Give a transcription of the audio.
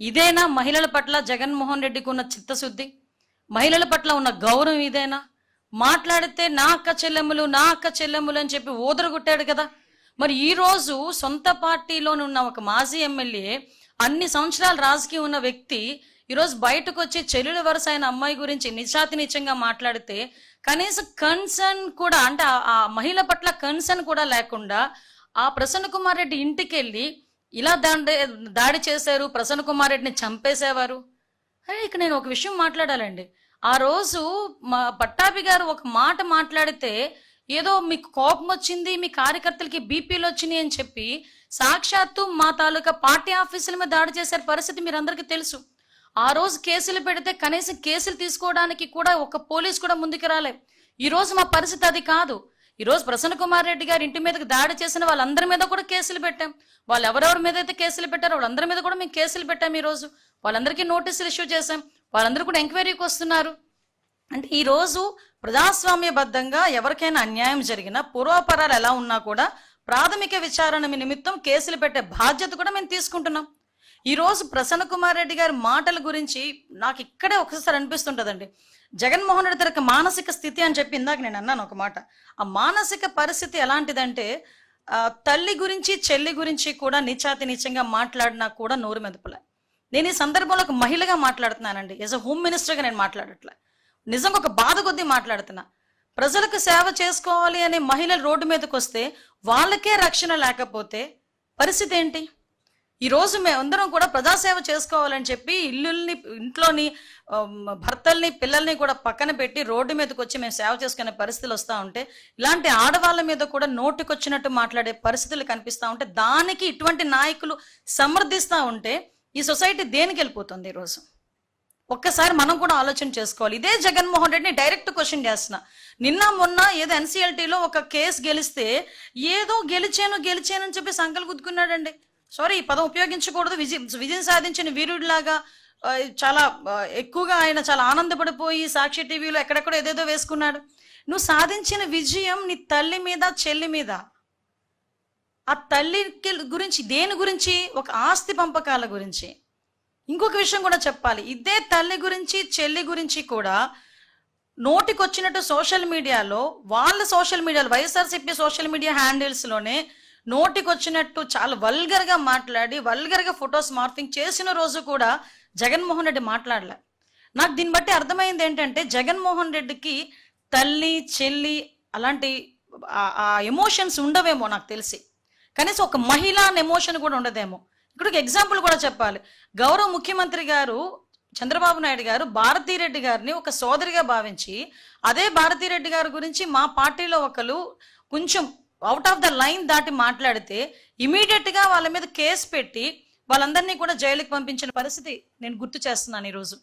ఇదేనా మహిళల పట్ల జగన్మోహన్ రెడ్డికి ఉన్న చిత్తశుద్ధి? మహిళల పట్ల ఉన్న గౌరవం ఇదేనా? మాట్లాడితే నా అక్క చెల్లెములు నా అక్క చెల్లెములు అని చెప్పి ఊదరగొట్టాడు కదా. మరి ఈ రోజు సొంత పార్టీలోని ఉన్న ఒక మాజీ ఎమ్మెల్యే అన్ని సంవత్సరాలు రాజకీయం ఉన్న వ్యక్తి ఈరోజు బయటకు వచ్చి చెల్లెల వరుస అయిన అమ్మాయి గురించి నిజాతి మాట్లాడితే కనీసం కన్సర్న్ కూడా అంటే ఆ- ఆ మహిళ పట్ల కన్సర్న్ కూడా లేకుండా ఆ ప్రసన్న కుమార్ రెడ్డి ఇంటికి వెళ్ళి ఇలా దాడి దాడి చేశారు ప్రసన్న కుమార్ రెడ్డిని చంపేసేవారు. అరే ఇక నేను ఒక విషయం మాట్లాడాలండి. ఆ రోజు మా పట్టాభి గారు ఒక మాట మాట్లాడితే ఏదో మీకు కోపం వచ్చింది మీ కార్యకర్తలకి బీపీలు వచ్చినాయి అని చెప్పి సాక్షాత్తు మా తాలూకా పార్టీ ఆఫీసుల మీద దాడి చేసే పరిస్థితి మీరు అందరికీ తెలుసు. ఆ రోజు కేసులు పెడితే కనీసం కేసులు తీసుకోవడానికి కూడా ఒక పోలీస్ కూడా ముందుకు రాలే. ఈ రోజు మా పరిస్థితి అది కాదు. ఈరోజు ప్రసన్న కుమార్ రెడ్డి గారి ఇంటి మీదకి దాడి చేసిన వాళ్ళందరి మీద కూడా కేసులు పెట్టాం. వాళ్ళు ఎవరెవరి మీద అయితే కేసులు పెట్టారో వాళ్ళందరి మీద కూడా మేము కేసులు పెట్టాం ఈ రోజు. వాళ్ళందరికీ నోటీసులు ఇష్యూ చేశాం. వాళ్ళందరూ కూడా ఎంక్వైరీకి వస్తున్నారు. అంటే ఈరోజు ప్రజాస్వామ్యబద్ధంగా ఎవరికైనా అన్యాయం జరిగినా పూర్వాపరాలు ఎలా ఉన్నా కూడా ప్రాథమిక విచారణ నిమిత్తం కేసులు పెట్టే బాధ్యత కూడా మేము తీసుకుంటున్నాం. ఈరోజు ప్రసన్న కుమార్ రెడ్డి గారి మాటల గురించి నాకు ఇక్కడే ఒకసారి అనిపిస్తుంటుందండి. జగన్మోహన్ రెడ్డి తన మానసిక స్థితి అని చెప్పి ఇందాక నేను అన్నాను ఒక మాట. ఆ మానసిక పరిస్థితి ఎలాంటిదంటే తల్లి గురించి చెల్లి గురించి కూడా నిచాతి నీచంగా మాట్లాడినా కూడా నోరు మెదపలే. నేను ఈ సందర్భంలో ఒక మహిళగా మాట్లాడుతున్నానండి. యాజ్ అ హోమ్ మినిస్టర్గా నేను మాట్లాడట్లే. నిజంగా ఒక బాధ కొద్దీ మాట్లాడుతున్నా. ప్రజలకు సేవ చేసుకోవాలి అనే మహిళలు రోడ్డు మీదకి వస్తే వాళ్ళకే రక్షణ లేకపోతే పరిస్థితి ఏంటి? ఈ రోజు మేమందరం కూడా ప్రజాసేవ చేసుకోవాలని చెప్పి ఇల్లుల్ని ఇంట్లోని భర్తల్ని పిల్లల్ని కూడా పక్కన పెట్టి రోడ్డు మీదకి వచ్చి మేము సేవ చేసుకునే పరిస్థితులు వస్తూ ఉంటే ఇలాంటి ఆడవాళ్ళ మీద కూడా నోటికొచ్చినట్టు మాట్లాడే పరిస్థితులు కనిపిస్తూ ఉంటే దానికి ఇటువంటి నాయకులు సమర్థిస్తూ ఉంటే ఈ సొసైటీ దేనికి వెళ్ళిపోతుంది ఈరోజు ఒక్కసారి మనం కూడా ఆలోచన చేసుకోవాలి. ఇదే జగన్మోహన్ రెడ్డిని డైరెక్ట్ క్వశ్చన్ చేస్తున్నా. నిన్న మొన్న ఏదో ఎన్సీఎల్టీలో ఒక కేసు గెలిస్తే ఏదో గెలిచాను గెలిచాను అని చెప్పి సంకలు గుద్దుకున్నాడండి. సారీ ఈ పదం ఉపయోగించకూడదు. విజయం విజయం సాధించిన వీరుడిలాగా చాలా ఎక్కువగా ఆయన చాలా ఆనందపడిపోయి సాక్షి టీవీలో ఎక్కడెక్కడో ఏదేదో వేసుకున్నాడు. నువ్వు సాధించిన విజయం నీ తల్లి మీద చెల్లి మీద. ఆ తల్లికి గురించి దేని గురించి? ఒక ఆస్తి పంపకాల గురించి. ఇంకొక విషయం కూడా చెప్పాలి. ఇదే తల్లి గురించి చెల్లి గురించి కూడా నోటికొచ్చినట్టు సోషల్ మీడియాలో వాళ్ళ సోషల్ మీడియాలో వైఎస్ఆర్సీపీ సోషల్ మీడియా హ్యాండిల్స్లోనే నోటికొచ్చినట్టు చాలా వల్గర్గా మాట్లాడి వల్గర్గా ఫొటోస్ మార్పింగ్ చేసిన రోజు కూడా జగన్మోహన్ రెడ్డి మాట్లాడలే. నాకు దీన్ని బట్టి అర్థమైంది ఏంటంటే జగన్మోహన్ రెడ్డికి తల్లి చెల్లి అలాంటి ఆ- ఆ ఎమోషన్స్ ఉండవేమో నాకు తెలిసి. కనీసం ఒక మహిళ అనే ఎమోషన్ కూడా ఉండదేమో. ఇక్కడ ఒక ఎగ్జాంపుల్ కూడా చెప్పాలి. గౌరవ ముఖ్యమంత్రి గారు చంద్రబాబు నాయుడు గారు భారతీరెడ్డి గారిని ఒక సోదరిగా భావించి అదే భారతీరెడ్డి గారి గురించి మా పార్టీలో ఒకరు కొంచెం అవుట్ ఆఫ్ ద లైన్ దాటి మాట్లాడితే ఇమీడియట్గా వాళ్ళ మీద కేసు పెట్టి వాళ్ళందరినీ కూడా జైలుకి పంపించిన పరిస్థితి నేను గుర్తు చేస్తున్నాను ఈరోజు.